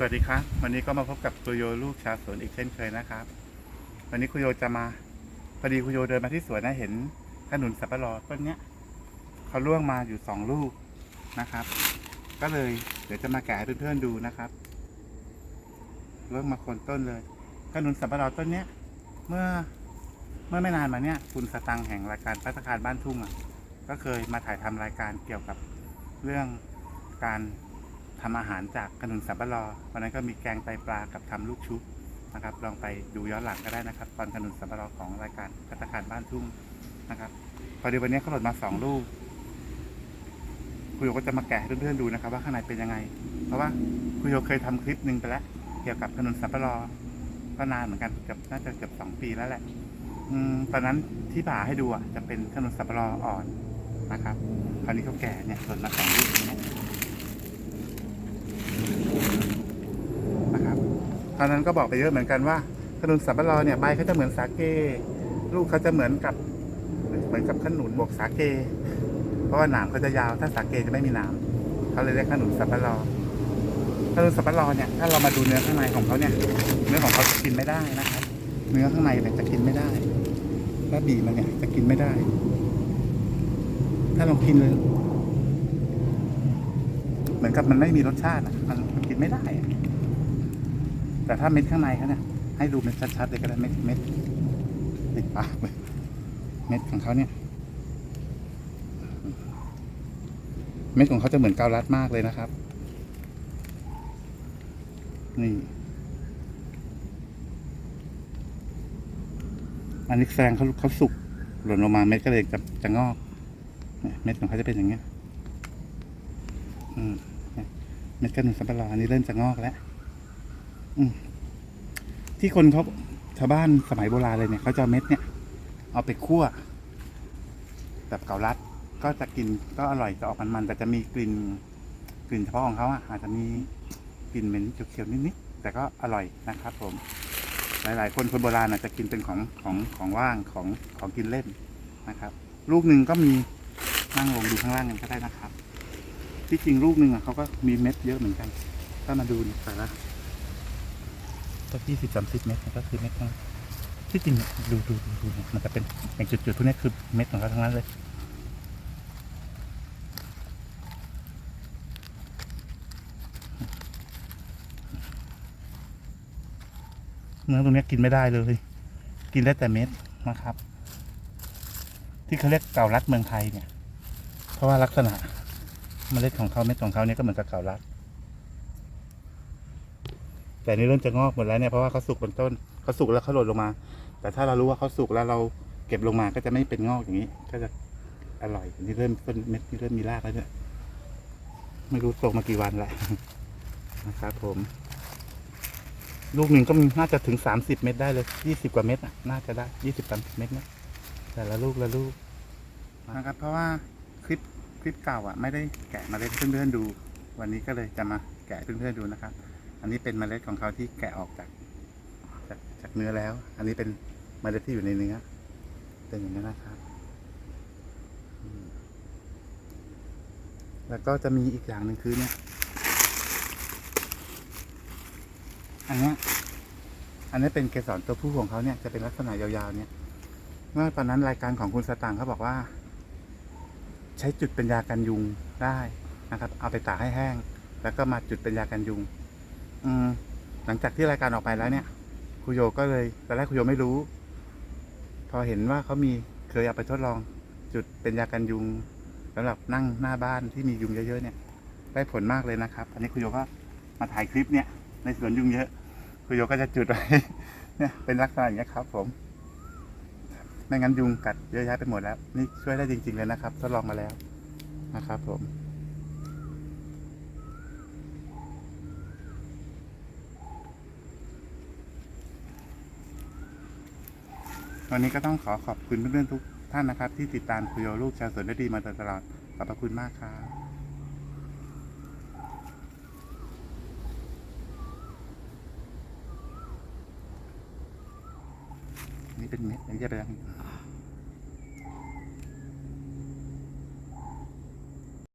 สวัสดีครับ วันนี้ก็มาพบกับคุโยลูกชาวสวนอีกเช่นเคยนะครับ วันนี้คุโยจะมาพอดีคุโยเดินมาที่สวนนะเห็นขนุนสับปะรดต้นเนี้ยเขาร่วงมาอยู่สองลูกนะครับ ก็เลยเดี๋ยวจะมาแกะให้เพื่อนๆดูนะครับร่วงมาคนต้นเลยขนุนสับปะรดต้นเนี้ย เมื่อเมื่อไม่นานมาเนี้ยคุณสตังแห่งรายการพัฒคาการบ้านทุ่งอะก็เคยมาถ่ายทำรายการเกี่ยวกับเรื่องการ ทำอาหารจากขนุนสับปะรดวันนั้นก็มีแกงไตปลากับทำลูกชุบนะครับ ลองไปดูย้อนหลังก็ได้นะครับ ตอนขนุนสับปะรดของรายการพัฒคารบ้านทุ่งนะครับ พอดีวันนี้เขาหล่นมาสองลูกคุณโยก็จะมาแกะให้เพื่อนๆดูนะครับ ว่าข้างในเป็นยังไง เพราะว่าคุณโยเคยทำคลิปหนึ่งไปแล้ว เกี่ยวกับขนุนสับปะรดก็นานเหมือนกันเกือบน่าจะเกือบสองปีแล้วแหละอืมตอนนั้นที่ผ่าให้ดูอะจะเป็นขนุนสับปะรดอ่อนนะครับ คราวนี้เขาแก่เนี่ยหล่นมาสองลูกนี่ยนะครับ ตอนนั้นก็บอกไปเยอะเหมือนกันว่าขนุนสับปะรดเนี่ยใบเขาจะเหมือนสาเก ลูกเขาจะเหมือนกับ เหมือนกับขนุนบวกสาเก เพราะว่าหนามเขาจะยาวถ้าสาเกจะไม่มีหนามเขาเลยเรียกขนุนสับปะรดขนุนสับปะรดเนี่ยถ้าเรามาดูเนื้อข้างในของเขาเนี่ย เนื้อของเขาจะกินไม่ได้นะครับ เนื้อข้างในเนี่ยจะกินไม่ได้ถ้าบีมันเนี่ยจะกินไม่ได้ ถ้าลองกินเลย เหมือนกับมันไม่มีรสชาติอะมันกินไม่ได้อะ แต่ถ้าเม็ดข้างในเขาเนี่ยให้ดูเม็ดชัดๆเลยก็ได้เม็ดเม็ดติดปากเลยเม็ดของเขาเนี่ย เม็ดของเขาจะเหมือนเกาลัดมากเลยนะครับ นี่ อันนี้แสดงเขาเขาสุกหล่นลงมาเม็ดก็เลยจะจะงอกเม็ดของเขาจะเป็นอย่างเงี้ยอืมเม็ดกระหนุนสับปะรดอันนี้เริ่มจะงอกแล้ว ที่คนเขาชาวบ้านสมัยโบราณเลยเนี่ยเขาจะเม็ดเนี่ย เอาไปคั่วแบบเกาลัดก็จะกินก็อร่อยจะออกมันๆแต่จะมีกลิ่นกลิ่นเฉพาะของเขาอะอาจจะมีกลิ่นเหม็นเขียวๆนิดๆแต่ก็อร่อยนะครับ ผม หลายๆ คนคนโบราณอาจจะกินเป็นของของของว่างของของกินเล่นนะครับ ลูกหนึ่งก็มีนั่งลงดูข้างล่างกันก็ได้นะครับ ที่จริงลูกหนึ่งอะเขาก็มีเม็ดเยอะเหมือนกัน ถ้ามาดูเนี่ยแต่ละ ก็ยี่สิบสามสิบเม็ดก็คือเม็ดทั้งที่จริงเนี่ยดูดูดูดูเนี่ยมันจะเป็นอย่างจุดๆพวกนี้คือเม็ดของเขาทั้งนั้นเลยเนื้อตรงเนี้ยกินไม่ได้เลย กินได้แต่เม็ดนะครับ ที่เขาเรียกเกาลัดเมืองไทยเนี่ย เพราะว่าลักษณะเมล็ดของเขาเม็ดของเขาเนี่ยก็เหมือนกับเกาลัด แต่นี่เริ่มจะงอกหมดแล้วเนี่ยเพราะว่าเขาสุกบนต้นเขาสุกแล้วเขาหล่นลงมา แต่ถ้าเรารู้ว่าเขาสุกแล้วเราเก็บลงมาก็จะไม่เป็นงอกอย่างนี้ ก็จะอร่อยนี่เริ่มต้นเม็ดนี่เริ่มมีรากแล้วเนี่ยไม่รู้ตกมากี่วันแล้วนะครับผม ลูกหนึ่งก็น่าจะถึงสามสิบเม็ดได้เลยยี่สิบกว่าเม็ดน่ะน่าจะได้ยี่สิบสามสิบเม็ดนะแต่ละลูกละลูกนะครับ เพราะว่าคลิปคลิปเก่าอะ ไม่ได้แกะมาเล็ดให้เพื่อนๆดู วันนี้ก็เลยจะมาแกะเพื่อนๆดูนะครับ อันนี้เป็นเมล็ดของเขาที่แกะออกจากจากจากเนื้อแล้ว อันนี้เป็นเมล็ดที่อยู่ในเนื้อเป็นอย่างนี้นะครับ แล้วก็จะมีอีกอย่างหนึ่งคือเนี่ย อันนี้อันนี้เป็นเกสรตัวผู้ของเขาเนี่ยจะเป็นลักษณะยาวๆเนี่ย เมื่อตอนนั้นรายการของคุณสตางค์เขาบอกว่า ใช้จุดเป็นยากันยุงได้นะครับ เอาไปตากให้แห้ง แล้วก็มาจุดเป็นยากันยุง หลังจากที่รายการออกไปแล้วเนี่ยครูโยก็เลยตอนแรกครูโยไม่รู้ พอเห็นว่าเขามีเคยเอาไปทดลอง จุดเป็นยากันยุงสำหรับนั่งหน้าบ้านที่มียุงเยอะๆเนี่ย ได้ผลมากเลยนะครับอันนี้ครูโยก็มาถ่ายคลิปเนี่ย ในสวนยุงเยอะครูโยก็จะจุดไว้เนี่ยเป็นลักษณะอย่างนี้ครับ ผมไม่งั้นยุงกัดเยอะแยะไปหมดแล้ว นี่ช่วยได้จริง ๆเลยนะครับ ทดลองมาแล้วนะครับผม วันนี้ก็ต้องขอขอบคุณเพื่อนๆทุกท่านนะครับ ที่ติดตามคุยโยลูกชาวสวนได้ดีมาตลอด ขอบพระคุณมากครับนี่เป็นเม็ดอันนี้จะเป็น